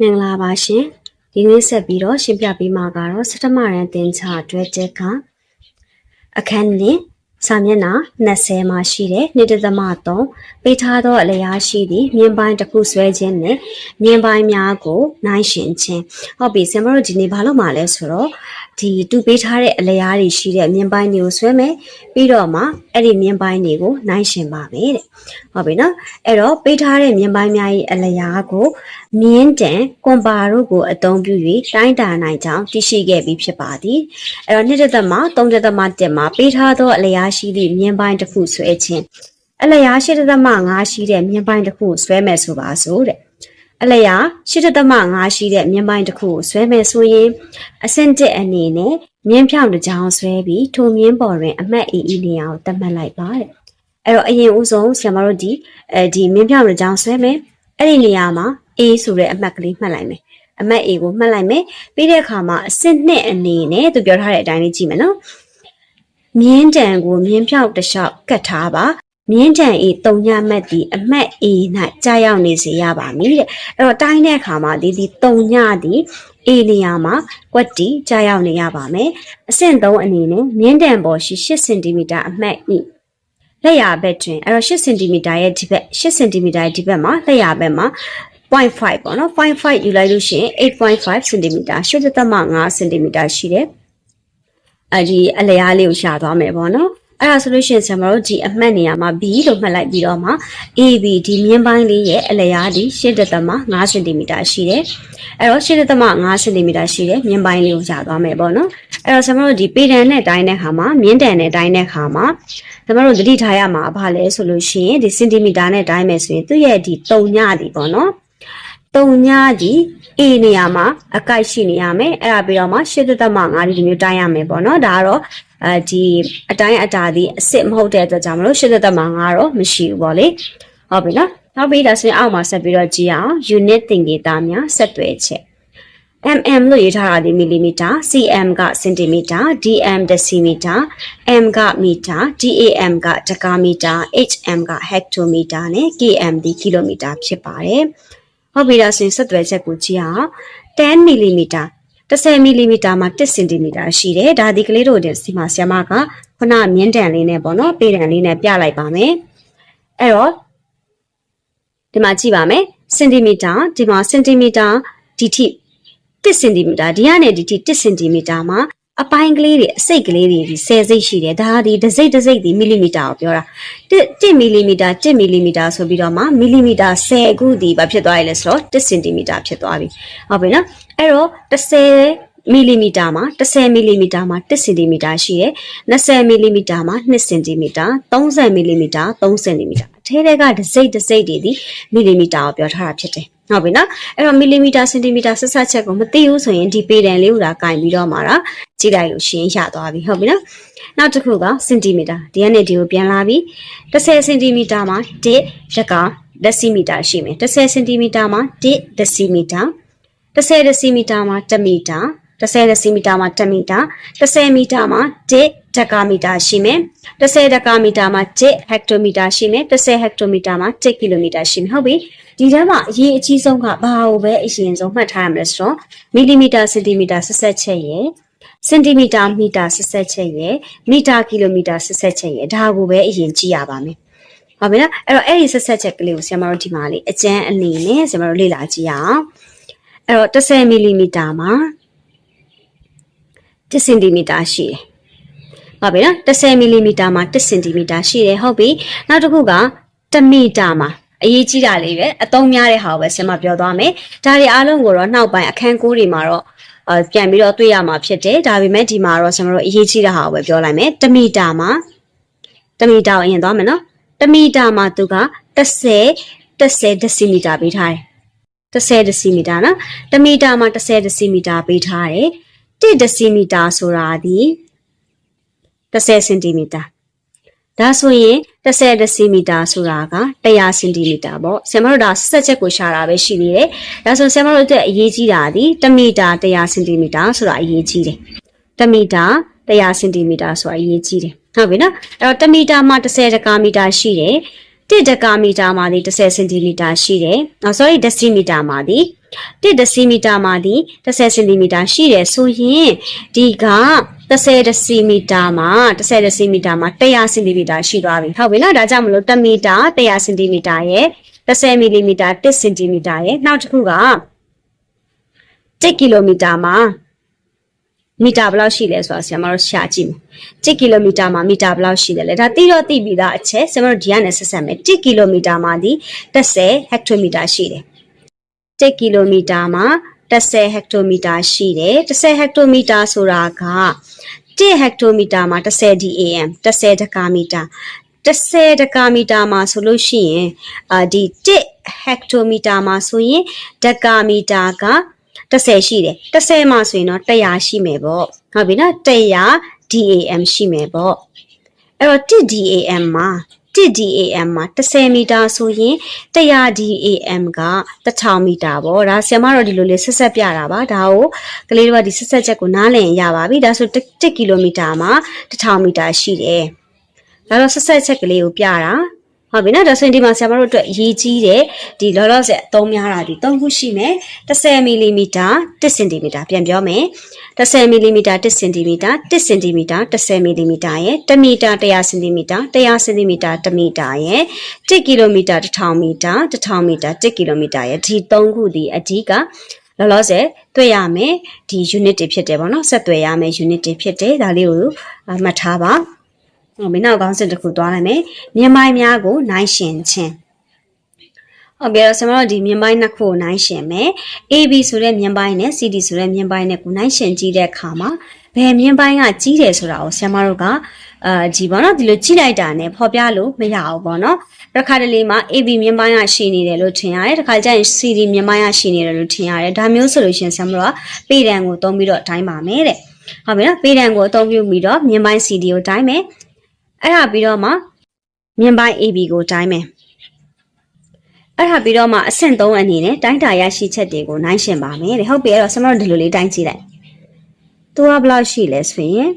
မင်္ဂလာပါရှင်ဒီနေ့ဆက်ပြီးတော့ရှင်းပြပေးမှာကတော့စတမရန်တင်ချအတွဲချက်ကအခန်းနည်းစာမျက်နှာ20မှာရှိတဲ့နေ့တစ်သမ3ပေးထားသောအလျားရှိသည့်မြင်းပိုင်းတစ်ခုဆွဲခြင်းနဲ့မြင်းပိုင်းများကိုနိုင်ရှင်ခြင်းဟုတ်ပြီဆင်မတို့ဒီနေ့ဘာလို့မှလဲဆိုတော့ဒီတူပေးထားတဲ့အလျားတွေရှိတဲ့မြင်းပိုင်းတွေကိုဆွဲမယ်ပြီးတော့မှအဲ့ဒီမြင်းပိုင်းတွေကိုနိုင်ရှင်ပါမယ်တဲ့ဟုတ်ပြီနော်အဲ့တော့ပေးထားတဲ့မြင်းပိုင်းများရဲ့အလျားကိုမြင်းတန်ကွန်ပါတို့ကိုအသုံးပြု၍တိုင်းတာနိုင်ကြောင်းသိရှိခဲ့ပြီးဖြစ်ပါသည်အဲ့တော့နှစ်သက်မှာသုံးသက်မှာတက်မှာပေးထားသောအလျားရှိသည့်မြင်းပိုင်းတစ်ခုဆွဲခြင်းအလျားရှိသက်မှာ9ရှိတဲ့မြင်းပိုင်းတစ်ခုကိုဆွဲမယ်ဆိုပါစို့တဲ့အလျားရှိသက်မှာ9ရှိတဲ့မြင်းပိုင်းတစ်ခုကိုဆွဲမယ်ဆိုရင်အဆင့်1အနေနဲ့မြင်းဖြောင်းတစ်ကြောင်ဆွဲပြီးထိုမြင်းပေါ်တွင်အမှတ်အီအီနေရာကိုသတ်မှတ်လိုက်ပါတဲ့အဲ့တော့အရင်ဦးဆုံးဆရာမတို့ဒီအဲဒီမြင်းဖြောင်းတစ်ကြောင်ဆွဲမယ် အဲ့ဒီနေရာမှာ A ဆိုတဲ့အမှတ်ကလေးမှတ်လိုက်မယ်အမှတ် A ကိုမှတ်လိုက်မယ်ပြီးတဲ့အခါမှာအစစ်နှစ်အနေနဲ့သူပြောထားတဲ့အတိုင်းလေးကြည့်မယ်နော်မြင်းတံကိုမြင်းဖြောက်တစ်လျှောက်ကတ်ထားပါမြင်းတံ A တုံညမှတ်ဒီအမှတ် A ၌ကြာရောက်နေစေရပါမည်တဲ့အဲ့တော့တိုင်းတဲ့အခါမှာဒီဒီတုံညဒီ A နေရာမှာကွက်တီကြာရောက်နေရပါမယ်အဆင့်3အနေနဲ့မြင်းတံပေါ်ရှိ8စင်တီမီတာအမှတ် E လက်ရဘက်တွင်အဲ့တော့8စင်တီမီတာရဲ့ဒီဘက်8စင်တီမီတာရဲ့ဒီဘက်မှာလက်ရဘက်မှာ0.5ပေါ့နော်0.5ယူလိုက်လို့ရှိရင်8.5 cm 8.5 cm ရှိတယ်အဲဒီအလျားလေးကိုရှာသွားမယ်ပေါ့နော် အဲ့ဒါဆိုလို့ရှိရင်ဆရာမတို့ဒီအမှတ်နေရာမှာ B လို့မှတ်လိုက်ပြီးတော့မှ AB ဒီမြင်းပိုင်းလေးရဲ့အလျားဒီ8.5 cm ရှိတယ်အဲ့တော့8.5 cm ရှိတယ်မြင်းပိုင်းလေးကိုရှာသွားမယ်ပေါ့နော်အဲ့တော့ဆရာမတို့ဒီပေတံနဲ့တိုင်းတဲ့ခါမှာမြင်းတံနဲ့တိုင်းတဲ့ခါမှာကျမတို့သတိထားရမှာဘာလဲဆိုလို့ရှိရင်ဒီစင်တီမီတာနဲ့တိုင်းမယ်ဆိုရင်သူ့ရဲ့ဒီတုံညဒီပေါ့နော် တုံညဒီ A နေရာမှာအကိုက်ရှိနေရမယ်အဲ့ဒါပြီးတော့မှ8.5ဒီမျိုးတိုင်းရမယ်ပေါ့နော်ဒါကတော့အဲဒီအတိုင်းအတာဒီအစ်စ်မဟုတ်တဲ့အတွက်ကြောင့်မလို့8.5တော့မရှိဘူးပေါ့လေဟုတ်ပြီနော်နောက်ပြီးဒါဆိုရင်အောက်မှာဆက်ပြီးတော့ကြည့်အောင် unit သင်္ကေတများဆက်သွယ်ချက် mm လို့ရေးထားတာဒီမီလီမီတာ cm ကစင်တီမီတာ dm ဒစီမီတာ m ကမီတာ dam ကတကာမီတာ hm ကဟက်တိုမီတာနဲ့ km ဒီကီလိုမီတာဖြစ်ပါတယ်။ ဟုတ်ပြီဒါဆိုရင်ဆက်သွယ်ချက်ကိုကြည့်အောင်10မီလီမီတာ10မီလီမီတာမှာ1စင်တီမီတာရှိတယ်။ဒါဒီကလေးတို့ဒီမှာဆရာမကခုနမြင်းတန်လေးနဲ့ပေါ့နော်ပေတန်လေးနဲ့ပြလိုက်ပါမယ်။အဲ့တော့ဒီမှာကြည့်ပါမယ်စင်တီမီတာဒီမှာစင်တီမီတာဒီထိ1စင်တီမီတာဒီကနေဒီထိ1စင်တီမီတာမှာ အပိုင်းကလေးတွေအစိတ်ကလေးတွေဒီ10စိတ်ရှိတယ်ဒါဒီတစ်စိတ်တစ်စိတ်ဒီမီလီမီတာကိုပြောတာ1မီလီမီတာ1မီလီမီတာဆိုပြီးတော့မှမီလီမီတာ10အခုဒီဘာဖြစ်သွားရလဲဆိုတော့1စင်တီမီတာဖြစ်သွားပြီဟုတ်ပြီနော်အဲ့တော့10မီလီမီတာမှာ10မီလီမီတာမှာ1စင်တီမီတာရှိတယ်20မီလီမီတာမှာ2စင်တီမီတာ30မီလီမီတာ3စင်တီမီတာအထဲထဲကတစ်စိတ်တစ်စိတ်တွေဒီမီလီမီတာကိုပြောထားတာဖြစ်တယ် ဟုတ်ပြီနော်အဲ့တော့မီလီမီတာစင်တီမီတာဆက်ဆက်ချက်ကိုမသိဘူးဆိုရင်ဒီပေတန်လေးကိုဒါကင်ပြီးတော့မှာဒါကြည့်လိုက်လို့ရှင်းရသွားပြီဟုတ်ပြီနော်နောက်တစ်ခုကစင်တီမီတာဒီကနေဒီကိုပြန်လာပြီ30စင်တီမီတာမှာ1ရက်ကဒက်စီမီတာရှိမယ်30စင်တီမီတာမှာ1ဒက်စီမီတာ30ဒက်စီမီတာမှာ1မီတာ30ဒက်စီမီတာမှာ1မီတာ30မီတာမှာ1 ဒကာမီတာရှိမယ်30ဒကာမီတာမှာ1ဟက်တိုမီတာရှိမယ်30ဟက်တိုမီတာမှာ1ကီလိုမီတာရှိမယ်ဟုတ်ပြီဒီထဲမှာအရေးအကြီးဆုံးကဘာကိုပဲအရင်ဆုံးမှတ်ထားရမလဲဆိုတော့မီလီမီတာစင်တီမီတာဆက်ဆက်ချက်ရယ်စင်တီမီတာမီတာဆက်ဆက်ချက်ရယ်မီတာကီလိုမီတာဆက်ဆက်ချက်ရယ်ဒါကိုပဲအရင်ကြည့်ရပါမယ်ဟုတ်ပြီနော်အဲ့တော့အဲ့ဒီဆက်ဆက်ချက်ကလေးကိုဆရာမတို့ဒီမှာလေးအကျန်းအနေနဲ့ဆရာမတို့လေ့လာကြည့်ရအောင်အဲ့တော့30မီလီမီတာမှာ1စင်တီမီတာရှိတယ် ဟုတ်ပြီနော်30မီလီမီတာမှာ1စင်တီမီတာရှိတယ်ဟုတ်ပြီနောက်တစ်ခုက1မီတာမှာအရေးကြီးတာလေးပဲအသုံးများတဲ့ဟာကိုပဲဆင်မပြောသွားမယ်ဒါတွေအားလုံးကိုတော့နောက်ပိုင်းအခန်းကိုးတွေမှာတော့အပြန်ပြီးတော့တွေ့ရမှာဖြစ်တယ်ဒါပေမဲ့ဒီမှာတော့ဆင်မတို့အရေးကြီးတဲ့ဟာကိုပဲပြောလိုက်မယ်1မီတာမှာ1မီတာကိုအရင်သွားမယ်နော်1မီတာမှာသူက30 30ဒစီမီတာပေးထားတယ်30ဒစီမီတာနော်1မီတာမှာ30ဒစီမီတာပေးထားတယ်1ဒစီမီတာဆိုတာဒီ 30စင်တီမီတာဒါဆိုရင်30ဒစီမီတာဆိုတာက100စင်တီမီတာပေါ့ဆင်မတို့ဒါဆက်ချက်ကိုရှာတာပဲရှိနေတယ်ဒါဆိုဆင်မတို့အတွက်အရေးကြီးတာဒီ1မီတာ100စင်တီမီတာဆိုတာအရေးကြီးတယ်1မီတာ100စင်တီမီတာဆိုတာအရေးကြီးတယ်ဟုတ်ပြီနော်အဲ့တော့1မီတာမှာ30တကာမီတာရှိတယ်1ဒကာမီတာမှာဒီ10စင်တီမီတာရှိတယ်။အော် sorry ဒစီမီတာမှာဒီ1ဒစီမီတာမှာဒီ10စင်တီမီတာရှိတယ်ဆိုရင်ဒီက 10ဒစီမီတာမှာ10ဒစီမီတာမှာ100စင်တီမီတာရှိသွားပြီ။ဟုတ်ပြီနော်။ဒါကြောင့်မလို့1မီတာ100စင်တီမီတာရဲ့10မီလီမီတာ1စင်တီမီတာရဲ့နောက်တစ်ခုက1ကီလိုမီတာမှာမီတာဘယ်လောက်ရှိလဲဆိုတာဆရာမတို့ရှာကြည့်မယ်။1ကီလိုမီတာမှာမီတာဘယ်လောက်ရှိတယ်လဲ။ဒါသိတော့သိပြီးသားအချက်ဆရာမတို့ဒီကနေဆက်ဆက်မယ်။1ကီလိုမီတာမှာဒီ10ဟက်တိုမီတာရှိတယ်။1ကီလိုမီတာမှာ 10ဟက်တိုမီတာရှိတယ်။10ဟက်တိုမီတာဆိုတာက1ဟက်တိုမီတာမှာ10 DAM 10ဒကာမီတာ10ဒကာမီတာမှာဆိုလို့ရှိရင်အာဒီ1ဟက်တိုမီတာမှာဆိုရင်ဒကာမီတာက10ရှိတယ်10မှာဆိုရင်တော့100ရှိမယ်ပေါ့ဟုတ်ပြီနော်100 DAM ရှိမယ်ပေါ့အဲ့တော့1 DAM မှာ 1 DAM မှာ10မီတာဆိုရင်100 DAM က1000မီတာပေါ့ဒါဆရာမတို့ဒီလိုလေးဆက်ဆက်ပြတာပါဒါကိုကလေးတို့ကဒီဆက်ဆက်ချက်ကိုနားလည်ရင်ရပါပြီဒါဆို1ကီလိုမီတာမှာ1000မီတာရှိတယ်ဒါတော့ဆက်ဆက်ချက်ကလေးကိုပြတာ ဟုတ်ပြီနော်ဒါဆိုရင်ဒီမှာဆရာမတို့အတွက်အရေးကြီးတဲ့ဒီလောလောဆယ်အသုံးများတာဒီ၃ခုရှိမယ်10မီလီမီတာ1စင်တီမီတာပြန်ပြောမယ်10မီလီမီတာ1စင်တီမီတာ1စင်တီမီတာ10မီလီမီတာရဲ့1မီတာ100စင်တီမီတာ100စင်တီမီတာ1မီတာရဲ့1ကီလိုမီတာ1000မီတာ1000မီတာ1ကီလိုမီတာရဲ့ဒီ၃ခုဒီအဓိကလောလောဆယ်တွေ့ရမယ်ဒီ unit တွေဖြစ်တယ်ပေါ့နော်ဆက်သွယ်ရမယ် unit တွေဖြစ်တယ်ဒါလေးကိုမှတ်ထားပါ ဟုတ်ပြီနောက်ကောင်းစစ်တစ်ခုသွားလိုက်မယ်မြင်မိုင်းများကိုနိုင်ရှင်ခြင်းဟုတ်ပြီတော့ဆရာမတို့ဒီမြင်ပိုင်းနှစ်ခုကိုနိုင်ရှင်မယ် AB ဆိုတဲ့မြင်ပိုင်းနဲ့ CD ဆိုတဲ့မြင်ပိုင်းနဲ့ကိုနိုင်ရှင်ကြည့်တဲ့အခါမှာဘယ်မြင်ပိုင်းကကြီးတယ်ဆိုတာကိုဆရာမတို့ကအာကြည့်ပါတော့ဒီလိုကြည့်လိုက်တာနဲ့ဖော်ပြလို့မရဘူးပေါ့နော်တစ်ခါတလေမှာ AB မြင်ပိုင်းကရှိနေတယ်လို့ထင်ရတယ်တစ်ခါကျရင် CD မြင်ပိုင်းကရှိနေတယ်လို့ထင်ရတယ်ဒါမျိုးဆိုလို့ရှိရင်ဆရာမတို့ကပေတံကိုသုံးပြီးတော့တိုင်းပါမယ်တဲ့ဟုတ်ပြီနော်ပေတံကိုအသုံးပြုပြီးတော့မြင်ပိုင်း CD ကိုတိုင်းမယ် အဲ့ဒါပြီးတော့မှမြင်ပိုင်း AB ကိုတိုင်းမယ်အဲ့ဒါပြီးတော့မှအဆင့်3အနေနဲ့တိုင်းတာရရှိချက်တွေကိုနိုင်ရှင်ပါမယ်တဲ့ဟုတ်ပြီအဲ့တော့ဆမတို့ဒီလိုလေးတိုင်းကြည့်လိုက်သူကဘယ်လောက်ရှိလဲဆိုရင်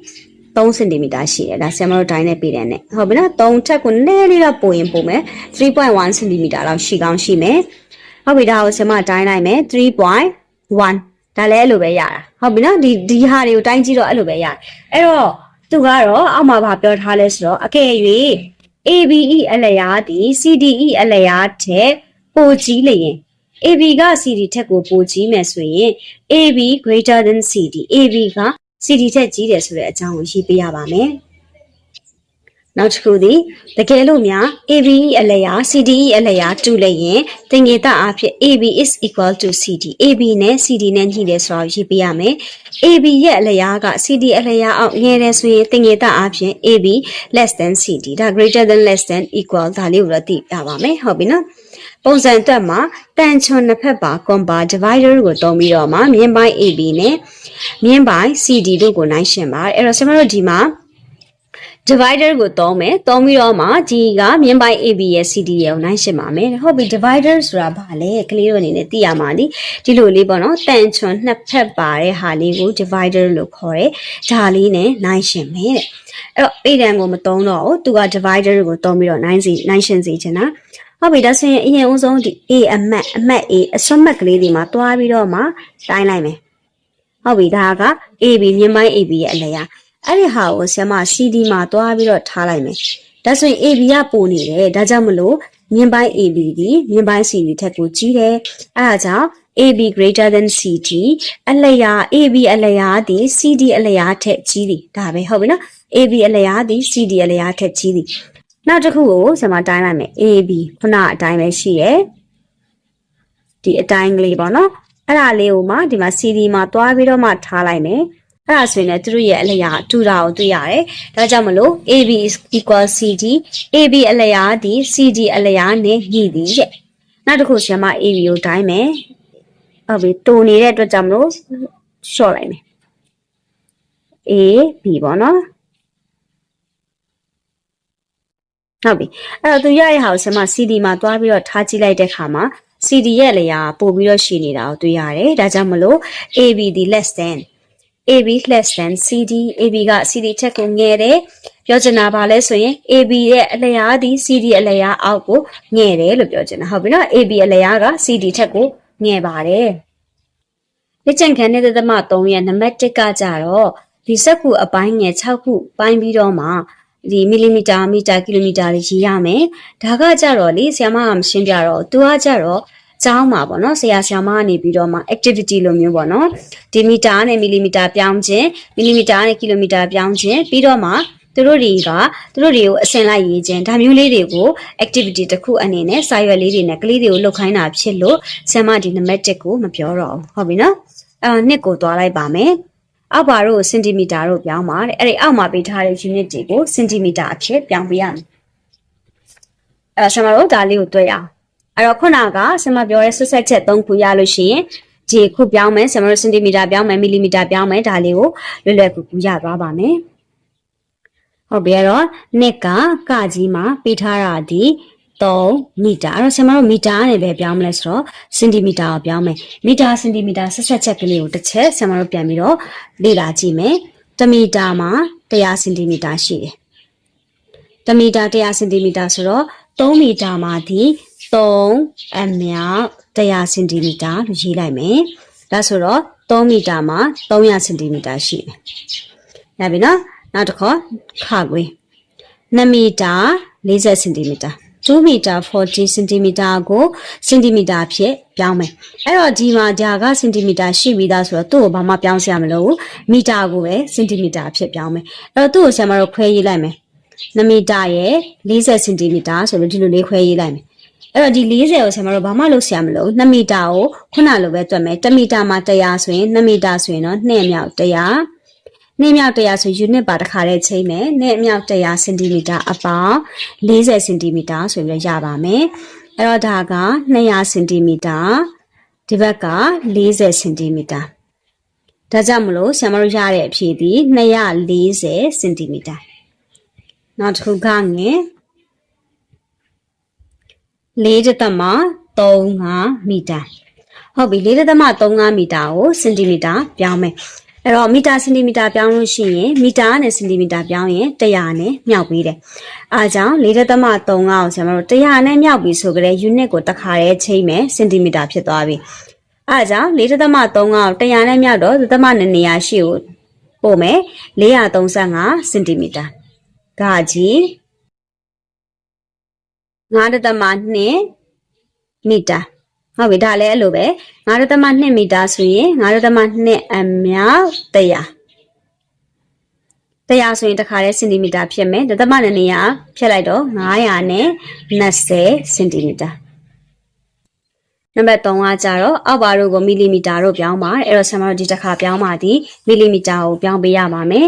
3စင်တီမီတာရှိတယ်ဒါဆမတို့တိုင်းနဲ့ပြည်တယ်နဲ့ဟုတ်ပြီနော်3ထက်ကိုနည်းလေးတော့ပိုရင်ပိုမယ်3.1စင်တီမီတာလောက်ရှိကောင်းရှိမယ်ဟုတ်ပြီဒါကိုဆမတိုင်းလိုက်မယ်3.1ဒါလည်းအဲ့လိုပဲရတာဟုတ်ပြီနော်ဒီဒီဟာတွေကိုတိုင်းကြည့်တော့အဲ့လိုပဲရတယ်အဲ့တော့ သူကတော့အောက်မှာဗာပြောထားလဲဆိုတော့အကယ်၍ ABE အလျားသည် CDE အလျားထက်ပိုကြီးလျင် AB က CD ထက်ကိုပိုကြီးမယ်ဆိုရင် AB greater than CD AB က CD ထက်ကြီးတယ်ဆိုတဲ့အကြောင်းကိုရေးပေးရပါမယ်။ နောက်တစ်ခုသည်တကယ်လို့များ ABE အလျာ CDE အလျာတူလျင်တင်ငေတအားဖြင့် AB is equal to CD AB နဲ့ CD နဲ့ညှိတယ်ဆိုတော့ရေးပေးရမယ်။ AB ရဲ့အလျာက CD အလျာအောက်ငယ်တယ်ဆိုရင်တင်ငေတအားဖြင့် AB less than CD ဒါ greater than less than equal ဒါလေးကိုတော့သိရပါမယ်။ဟုတ်ပြီနော်။ပုံစံတက်မှာတန်ချွန်နှစ်ဖက်ပါ compa divider ကိုတုံးပြီးတော့မှမြင်းပိုင်း AB နဲ့မြင်းပိုင်း CD တို့ကိုနိုင်ရှင်ပါအဲ့တော့ကျွန်တော်တို့ဒီမှာ divider ကိုသုံးမယ်သုံးပြီးတော့မှဒီကမြင်းပိုင်း AB ရဲ့ CD ရဲ့ကိုနိုင်ရှင်းပါမယ်ဟုတ်ပြီ divider ဆိုတာဘာလဲကလေးတို့အနေနဲ့သိရမှာဒီဒီလိုလေးပေါ့နော်တန်ချွန်နှစ်ဖက်ပါတဲ့ဟာလေးကို divider လို့ခေါ်တယ်ဒါလေးနဲ့နိုင်ရှင်းမယ်တဲ့အဲ့တော့ပေတံကိုမသုံးတော့ဘူးသူက divider ကိုသုံးပြီးတော့နိုင်စီနိုင်ရှင်းစီချင်တာဟုတ်ပြီဒါဆိုရင်အရင်ဦးဆုံးဒီ A အမှတ်အမှတ် A အစွမ်းမှတ်ကလေးတွေမှာတွားပြီးတော့မှတိုင်းလိုက်မယ်ဟုတ်ပြီဒါက AB မြင်းပိုင်း AB ရဲ့အလျာ အဲ့ဒီဟာကိုဆရာမ CD မှာတွားပြီးတော့ထားလိုက်မယ်ဒါဆိုရင် AB ကပိုနေတယ်ဒါကြောင့်မလို့မြင်းပိုင်း AB ဒီမြင်းပိုင်း CD ထက်ကိုကြီးတယ်အဲ့ဒါကြောင့် AB greater than CD အလျာ AB အလျာသည် CD အလျာထက်ကြီးသည်ဒါပဲဟုတ်ပြီနော် AB အလျာသည် CD အလျာထက်ကြီးသည်နောက်တစ်ခုကိုဆရာမတိုင်းလိုက်မယ် AB ခုနအတိုင်းပဲရှိရယ်ဒီအတိုင်းကလေးပေါ့နော်အဲ့ဒါလေးကိုမှဒီမှာ CD မှာတွားပြီးတော့မှထားလိုက်မယ် အဲ့ဒါဆိုရင်လည်းသူတို့ရဲ့အလျာတူတာကိုတွေ့ရတယ်ဒါကြောင့်မလို့ AB is equal CD AB အလျာသည် CD အလျာနဲ့ညှိသည်တဲ့နောက်တစ်ခုဆရာမ AB ကိုတိုင်းမယ်ဟုတ်ပြီတူနေတဲ့အတွက်ကြောင့်မလို့ရှော့လိုက်မယ် A B ပေါ့နော်ဟုတ်ပြီအဲ့တော့သူရရဲ့ဟာကိုဆရာမ CD မှာတွားပြီးတော့ထားကြည့်လိုက်တဲ့ခါမှာ CD ရဲ့လေယာပို့ပြီးတော့ရှည်နေတာကိုတွေ့ရတယ်ဒါကြောင့်မလို့ AB ဒီ less than AB less than CD AB က CD ချက်ကိုငယ်တယ်ပြပြောချင်တာဘာလဲဆိုရင် AB ရဲ့အလျားသည် CD အလျားအောက်ကိုငဲ့တယ်လို့ပြောချင်တာဟုတ်ပြီနော် AB အလျားက CD ထက်ကိုငဲ့ပါတယ်လက်ကျန်ခံတဲ့သမ3ရဲ့နံပါတ်1ကကြတော့ဒီစက္ကူအပိုင်းငယ်6ခုပိုင်းပြီးတော့မှဒီမီလီမီတာမီတာကီလိုမီတာတွေရေးရမယ်ဒါကကြတော့လေဆရာမကမရှင်းပြတော့သူကကြတော့ ကျောင်းမှာပေါ့နော်ဆရာဆရာမကနေပြီးတော့မှ activity လိုမျိုးပေါ့နော်ဒီမီတာနဲ့မီလီမီတာပြောင်းခြင်းမီလီမီတာနဲ့ကီလိုမီတာပြောင်းခြင်းပြီးတော့မှသူတို့တွေကသူတို့တွေကိုအစင်လိုက်ရေးခြင်းဒါမျိုးလေးတွေကို activity တစ်ခုအနေနဲ့စာရွက်လေးတွေနဲ့ကလေးတွေကိုလုပ်ခိုင်းတာဖြစ်လို့ဆရာမဒီနံပါတ်1ကိုမပြောတော့ဘူးဟုတ်ပြီနော်အဲနှစ်ကိုသွားလိုက်ပါမယ်အောက်ပါတို့စင်တီမီတာတို့ပြောင်းပါတဲ့အဲ့ဒီအောက်မှာပေးထားတဲ့ unit တွေကိုစင်တီမီတာအဖြစ်ပြောင်းပေးရမယ်အဲ့တော့ဆရာမတို့ဒါလေးကိုတွေ့ရအောင် အဲ့တော့ခုနကဆရာမပြောတဲ့ဆက်ဆက်ချက်၃ခုရလို့ရှိရင်ဒီခုပြောင်းမယ်ဆရာမတို့စင်တီမီတာပြောင်းမယ်မီလီမီတာပြောင်းမယ်ဒါလေးကိုလွယ်လွယ်ကူကူရသွားပါမယ်ဟုတ်ပြီအဲ့တော့နှစ်ကကကြီးမှာပေးထားတာဒီ3မီတာအဲ့တော့ဆရာမတို့မီတာနဲ့ပဲပြောင်းမလဲဆိုတော့စင်တီမီတာကိုပြောင်းမယ်မီတာစင်တီမီတာဆက်ဆက်ချက်ကလေးကိုတစ်ချက်ဆရာမတို့ပြန်ပြီးတော့လေ့လာကြည့်မယ်1မီတာမှာ100စင်တီမီတာရှိတယ်1မီတာ100စင်တီမီတာဆိုတော့3မီတာမှာဒီ 3အမြောက်100စင်တီမီတာလို့ရေးလိုက်မယ်ဒါဆိုတော့3မီတာမှာ300စင်တီမီတာရှိတယ်ရပြီနော်နောက်တစ်ခေါက်ခခွေ2မီတာ40စင်တီမီတာ2မီတာ40စင်တီမီတာကိုစင်တီမီတာဖြစ်ပြောင်းမယ်အဲ့တော့ဒီမှာဒါကစင်တီမီတာရှိပြီးသားဆိုတော့သူ့ကိုဘာမှပြောင်းစရာမလိုဘူးမီတာကိုပဲစင်တီမီတာဖြစ်ပြောင်းမယ်အဲ့တော့သူ့ကိုဆရာမတို့ခွဲရေးလိုက်မယ်2မီတာရဲ့40စင်တီမီတာဆိုလို့ဒီလိုလေးခွဲရေးလိုက်မယ် အဲ့တော့ဒီ40ကိုဆရာမတို့ဘာမှလုပ်ဆရာမလို2မီတာကိုခုနလိုပဲတွက်မယ်1မီတာမှာ100ဆိုရင်2မီတာဆိုရင်တော့2မြောက်100နှစ်မြောက်100ဆို unit ပါတစ်ခါတည်းချိန်မယ်နှစ်မြောက်100စင်တီမီတာအပေါင်း40စင်တီမီတာဆိုပြီးရပါမယ်အဲ့တော့ဒါက200စင်တီမီတာဒီဘက်က40စင်တီမီတာဒါကြောင့်မလို့ဆရာမတို့ရတဲ့အဖြေဒီ240စင်တီမီတာနောက်တစ်ခုကငယ် 4တက်မ35မီတာဟုတ်ပြီ4တက်မ35မီတာကိုစင်တီမီတာပြောင်းမယ်အဲ့တော့မီတာစင်တီမီတာပြောင်းလို့ရှိရင်မီတာနဲ့စင်တီမီတာပြောင်းရင်100နဲ့မြောက်ပေးတယ်။အားကြောင့်4.3ကိုဆရာမတို့100နဲ့မြောက်ပြီဆိုကြတဲ့ unit ကိုတစ်ခါတည်းချိန်မယ်စင်တီမီတာဖြစ်သွားပြီ။အားကြောင့်4.3ကို100နဲ့မြောက်တော့သမနဲ့နေရာရှိကိုပို့မယ်435စင်တီမီတာ။ဒါကြီး 9.2မီတာဟုတ်ပြီဒါလည်းအဲ့လိုပဲ9.2မီတာဆိုရင်9.2အမြောက်100 100ဆိုရင်တခါတည်းစင်တီမီတာဖြစ်မယ်ဒသမနဲ့နေရဖြတ်လိုက်တော့900နဲ့20စင်တီမီတာနံပါတ်3ကကြတော့အောက်ပါတို့ကိုမီလီမီတာတို့ပြောင်းပါအဲ့တော့ဆမ်မတို့ဒီတစ်ခါပြောင်းပါသည်မီလီမီတာကိုပြောင်းပေးရပါမယ်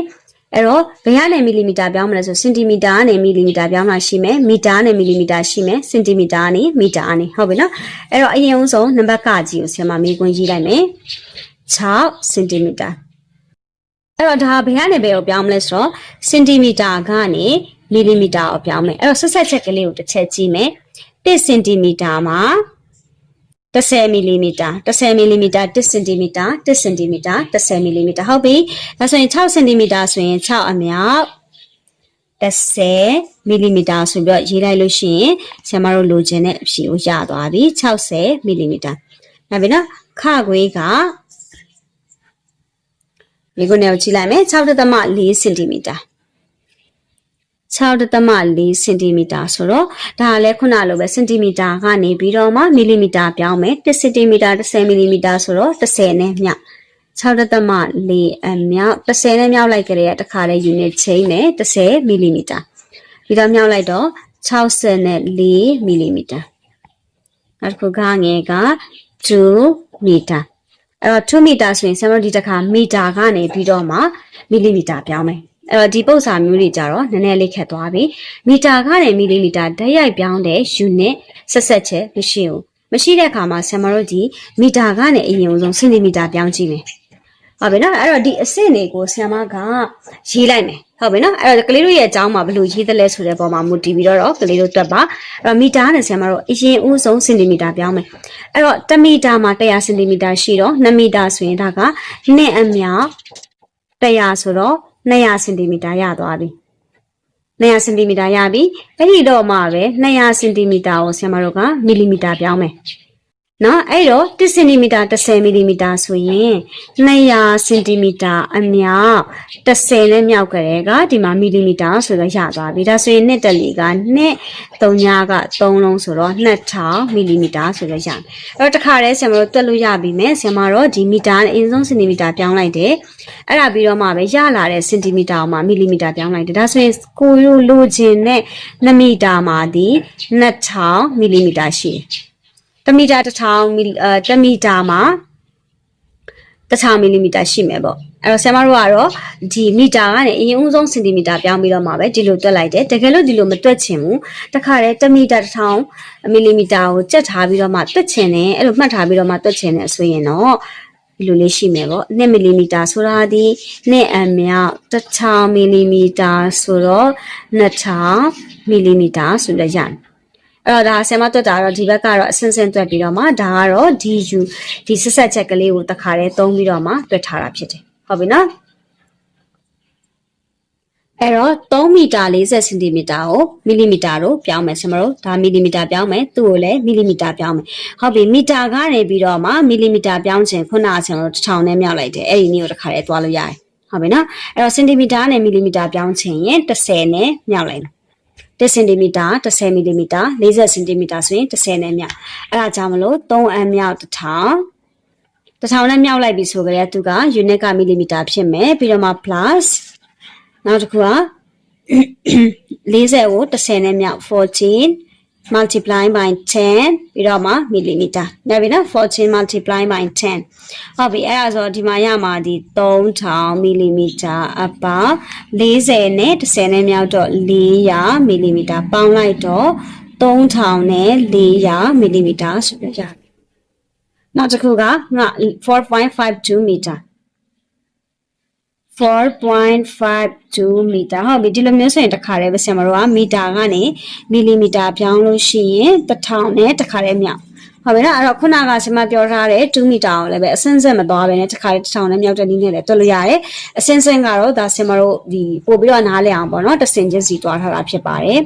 အဲ့တော့ဘယ်ကနေမီလီမီတာပြောင်းမလဲဆိုစင်တီမီတာကနေမီလီမီတာပြောင်းတာရှိမယ်မီတာနဲ့မီလီမီတာရှိမယ်စင်တီမီတာကနေမီတာကနေဟုတ်ပြီနော်အဲ့တော့အရင်ဦးဆုံးနံပါတ်ကကြီးကိုဆရာမမေးခွန်းရေးလိုက်မယ်6စင်တီမီတာအဲ့တော့ဒါဘယ်ကနေဘယ်ကိုပြောင်းမလဲဆိုတော့စင်တီမီတာကနေမီလီမီတာကိုပြောင်းမယ်အဲ့တော့ဆက်ဆက်ချက်ကလေးကိုတစ်ချက်ကြည့်မယ်1စင်တီမီတာမှာ 10မီလီမီတာ10မီလီမီတာ1စင်တီမီတာ1စင်တီမီတာ10မီလီမီတာဟုတ်ပြီဒါဆိုရင်6စင်တီမီတာဆိုရင်6အမြောက်10မီလီမီတာဆိုပြီးတော့ရေးလိုက်လို့ရှိရင်ဆရာမတို့လိုချင်တဲ့အဖြေကိုရသွားပြီ60မီလီမီတာနောက်ပြီနော်ခခွေးကဒီကုန်းကိုကြည့်လိုက်မယ်6.4စင်တီမီတာ 6.4စင်တီမီတာဆိုတော့ဒါလည်းခုနလိုပဲစင်တီမီတာကနေပြီးတော့မှမီလီမီတာပြောင်းမယ်1စင်တီမီတာ10မီလီမီတာဆိုတော့10နဲ့မြောက်6.4အမြောက်10နဲ့မြောက်လိုက်ကြတဲ့တခါလဲ unit chain နဲ့10မီလီမီတာပြီးတော့မြောက်လိုက်တော့64မီလီမီတာနောက်တစ်ခုကငယ်က2မီတာအဲ့တော့2မီတာဆိုရင်ဆရာတို့ဒီတစ်ခါမီတာကနေပြီးတော့မှမီလီမီတာပြောင်းမယ် အဲ့တော့ဒီပု္ပ္ပာမျိုးတွေကြတော့နည်းနည်းလေးခက်သွားပြီမီတာကနေမီလီမီတာဓာတ်ရိုက်ပြောင်းတဲ့ unit ဆက်ဆက်ချက်မရှိဘူးမရှိတဲ့အခါမှာဆရာမတို့ဒီမီတာကနေအရင်ဆုံးစင်တီမီတာပြောင်းကြည့်မယ်ဟုတ်ပြီနော်အဲ့တော့ဒီအဆင့်တွေကိုဆရာမကရေးလိုက်မယ်ဟုတ်ပြီနော်အဲ့တော့ကလေးတို့ရဲ့အကြောင်းမှာဘယ်လိုရေးသလဲဆိုတဲ့ပုံမှာမူတည်ပြီးတော့ကလေးတို့တွက်ပါအဲ့တော့မီတာနဲ့ဆရာမတို့အရင်ဦးဆုံးစင်တီမီတာပြောင်းမယ်အဲ့တော့1မီတာမှာ100စင်တီမီတာရှိတော့2မီတာဆိုရင်ဒါက2အမြောက်100ဆိုတော့ 200စင်တီမီတာရသွားပြီ200စင်တီမီတာရပြီအဲ့ဒီတော့မှပဲ200စင်တီမီတာကိုဆရာမတို့ကမီလီမီတာပြောင်းမယ် နော်အဲ့တော့1စင်တီမီတာ10မီလီမီတာဆိုရင်200စင်တီမီတာအမြောက်10နဲ့မြောက်ကလေးကဒီမှာမီလီမီတာဆိုတော့ရသွားပြီဒါဆိုရင်နှစ်တလီကနှစ်3ညက3လုံးဆိုတော့2000မီလီမီတာဆိုတော့ရမယ်အဲ့တော့တစ်ခါတည်းဆရာမတို့တွက်လို့ရပြီမယ်ဆရာမတို့ဒီမီတာနဲ့အရင်ဆုံးစင်တီမီတာပြောင်းလိုက်တယ်အဲ့ဒါပြီးတော့မှပဲရလာတဲ့စင်တီမီတာကိုမှမီလီမီတာပြောင်းလိုက်တယ်ဒါဆိုရင်ကိုရိုလိုချင်တဲ့2မီတာမှာဒီ2000မီလီမီတာရှိတယ် တမီတာ1000မီလီအဲတမီတာမှာ1000မီလီမီတာရှိမယ်ပေါ့အဲ့တော့ဆရာမတို့ကတော့ဒီမီတာကနေအရင်ဦးဆုံးစင်တီမီတာပြောင်းပြီးတော့မှပဲဒီလိုတွက်လိုက်တယ်တကယ်လို့ဒီလိုမတွက်ချင်ဘူးတခါတည်း1မီတာ1000မီလီမီတာကိုကြက်ထားပြီးတော့မှတွက်ချင်တယ်အဲ့လိုမှတ်ထားပြီးတော့မှတွက်ချင်တယ်ဆိုရင်တော့ဒီလိုလေးရှိမယ်ပေါ့2မီလီမီတာဆိုတာဒီ2အမြောက်1000မီလီမီတာဆိုတော့2000မီလီမီတာဆိုတော့ရတယ် အဲ့တော့ဒါဆင်မတွက်တာတော့ဒီဘက်ကတော့အစင်းစင်းတွက်ပြီးတော့မှဒါကတော့ DU ဒီဆက်ဆက်ချက်ကလေးကိုတစ်ခါတည်းသုံးပြီးတော့မှတွက်ထားတာဖြစ်တယ်ဟုတ်ပြီနော်အဲ့တော့3မီတာ40စင်တီမီတာကိုမီလီမီတာတို့ပြောင်းမယ်ဆင်မတို့ဒါမီလီမီတာပြောင်းမယ်သူ့ကိုလည်းမီလီမီတာပြောင်းမယ်ဟုတ်ပြီမီတာကနေပြီးတော့မှမီလီမီတာပြောင်းခြင်းခုနကဆင်မတို့တစ်ထောင်နဲ့မြောက်လိုက်တယ်အဲ့ဒီနည်းကိုတစ်ခါတည်းသွားလို့ရတယ်ဟုတ်ပြီနော်အဲ့တော့စင်တီမီတာနဲ့မီလီမီတာပြောင်းခြင်းရင်30နဲ့မြောက်လိုက်တယ် 10စင်တီမီတာ10မီလီမီတာ40စင်တီမီတာဆိုရင်10နဲ့မြောက်အဲ့ဒါကြောင့်မလို့3အမြောက်1000 1000နဲ့မြောက်လိုက်ပြီဆိုကြတဲ့သူက unit ကမီလီမီတာဖြစ်မယ်ပြီးတော့မှ plus နောက်တစ်ခုက40ကို10နဲ့မြောက်14 multiply by 10ပြီးတော့မှမီလီမီတာ။ဒါပြီနော်14 multiply by 10ဟုတ်ပြီအဲ့ဒါဆိုဒီမှာရမှာဒီ3000မီလီမီတာအပါ40နဲ့10နဲ့မြောက်တော့400မီလီမီတာပေါင်းလိုက်တော့3000နဲ့400မီလီမီတာဆိုပြရတယ်။နောက်တစ်ခုကငါ4.52မီတာ 4.52မီတာဟုတ်ပြီဒီလိုမျိုးဆိုရင်တစ်ခါတည်းပဲဆရာမတို့ကမီတာကနေမီလီမီတာပြောင်းလို့ရှိရင်1000နဲ့တစ်ခါတည်းမြောက်ဟုတ်ပြီနော်အဲ့တော့ခုနကဆရာမပြောထားတဲ့2မီတာကိုလည်းပဲအစင်းစင်းမသွားဘဲနဲ့တစ်ခါတည်း1000နဲ့မြောက်တဲ့နည်းနဲ့လည်းတွက်လို့ရတယ်အစင်းစင်းကတော့ဒါဆရာမတို့ဒီပို့ပြီးတော့နားလည်အောင်ပေါ့နော်တစ်စင်ချင်းစီတွားထားတာဖြစ်ပါတယ်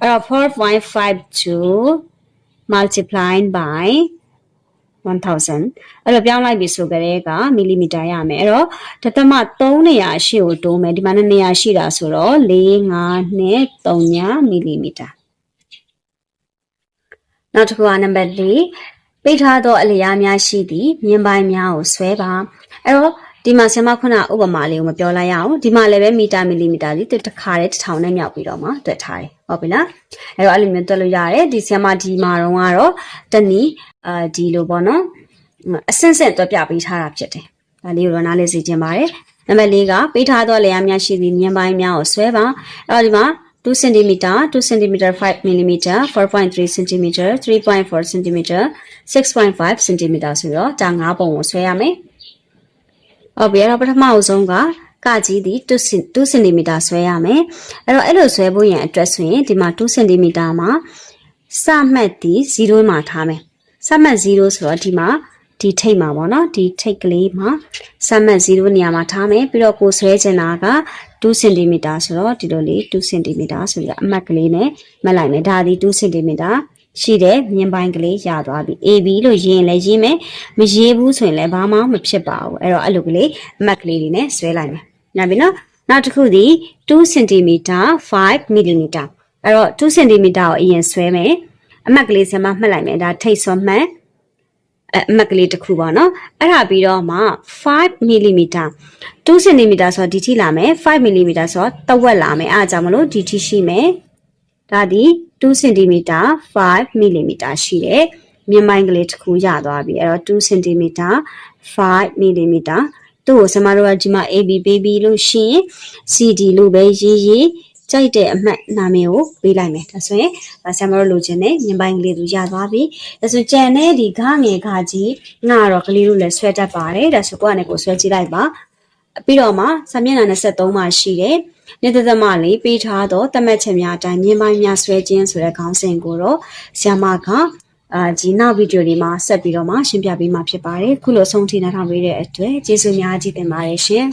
အဲ့တော့4.52 multiplied by 1000အဲ့တော့ပြောင်းလိုက်ပြီဆိုကြတဲ့ကမီလီမီတာရမယ်အဲ့တော့ဒသမ3နေရာရှိကိုတိုးမယ်ဒီမှာနဲ့နေရာရှိတာဆိုတော့4 5နဲ့3ညာမီလီမီတာနောက်တစ်ခုကနံပါတ်4ပိတ်ထားသောအလျားများရှိသည့်မြင်းပိုင်းများကိုဆွဲပါအဲ့တော့ဒီမှာဆင်မခုနဥပမာလေးကိုမပြောလိုက်ရအောင်ဒီမှာလည်းပဲမီတာမီလီမီတာစီတစ်ခါတည်းတစ်ထောင်နဲ့မြောက်ပြီးတော့မှတွက်ထားတယ်ဟုတ်ပြီလားအဲ့တော့အဲ့လိုမျိုးတွက်လို့ရတယ်ဒီဆင်မဒီမှာတော့ကတော့တနည်း အာဒီလိုပေါ့နော်အဆင့်ဆင့်တွက်ပြပေးထားတာဖြစ်တယ်ဒါလေးကိုတော့နားလည်စေချင်ပါတယ်နံပါတ်၄ကပေးထားသောလျာများရှိသည့်မြင်းပိုင်းများကိုဆွဲပါအဲ့တော့ဒီမှာ2 cm 2 cm 5 mm 4.3 cm 3.4 cm 6.5 cm ဆိုတော့ဒါ၅ပုံကိုဆွဲရမယ်ဟုတ်ပြီအဲ့တော့ပထမအဆုံးကကကြီးဒီ2 cm ဆွဲရမယ်အဲ့တော့အဲ့လိုဆွဲဖို့ရန်အတွက်ဆိုရင်ဒီမှာ2 cm မှာစမှတ်ဒီ0မှာထားမယ် စမှတ်0ဆိုတော့ဒီမှာဒီထိတ်မှာပေါ့နော်ဒီထိတ်ကလေးမှာစမှတ်0နေရာမှာထားမယ်ပြီးတော့ကိုဆွဲချင်တာက2 cm ဆိုတော့ဒီလိုလေး2 cm ဆိုပြီးအမှတ်ကလေးနဲ့မှတ်လိုက်မယ်ဒါဒီ2 cm ရှိတဲ့မြင်းပိုင်းကလေးရသွားပြီ AB လို့ရေးရင်လည်းရေးမယ်မရေးဘူးဆိုရင်လည်းဘာမှမဖြစ်ပါဘူးအဲ့တော့အဲ့လိုကလေးအမှတ်ကလေးတွေနဲ့ဆွဲလိုက်မယ်ညာပြီနော်နောက်တစ်ခုဒီ2 cm 5 mm အဲ့တော့2 cm ကိုအရင်ဆွဲမယ် အမှတ်ကလေးဆင်မမှတ်လိုက်မယ်ဒါထိတ်စောမှတ်အမှတ်ကလေးတစ်ခုပေါ့နော်အဲ့ဒါပြီးတော့မှ5 mm 2 cm ဆိုတော့ဒီထိလာမယ်5 mm ဆိုတော့တဝက်လာမယ်အားကြောင့်မလို့ဒီထိရှိမယ်ဒါဒီ2 cm 5 mm ရှိတယ်မြင်ပိုင်းကလေးတစ်ခုရသွားပြီအဲ့တော့2 cm 5 mm သူ့ကိုဆမတို့ကဒီမှာ AB baby လို့ရှိရင် CD လို့ပဲရေးရေး ကြိုက်တဲ့အမှတ်နာမည်ကိုပေးလိုက်မယ်ဒါဆိုရင်ဆရာမတို့လိုချင်တဲ့မြင်ပိုင်းကလေးသူရသွားပြီဒါဆိုကြံတဲ့ဒီဂငယ်ခါကြီးငါတော့ကလေးတို့လည်းဆွဲတတ်ပါတယ်ဒါဆိုကိုယ့်အနေကိုဆွဲကြည့်လိုက်ပါပြီးတော့မှစာမျက်နှာ23မှာရှိတယ်နေတသမလေးပေးထားတော့တမက်ချက်များအတိုင်းမြင်ပိုင်းများဆွဲခြင်းဆိုတဲ့ခေါင်းစဉ်ကိုတော့ဆရာမကအာဒီနောက်ဗီဒီယိုလေးမှာဆက်ပြီးတော့မှရှင်းပြပေးမှာဖြစ်ပါတယ်ခုလိုဆုံးထိနားထောင်ပေးတဲ့အတွက်ကျေးဇူးများကြီးတင်ပါတယ်ရှင်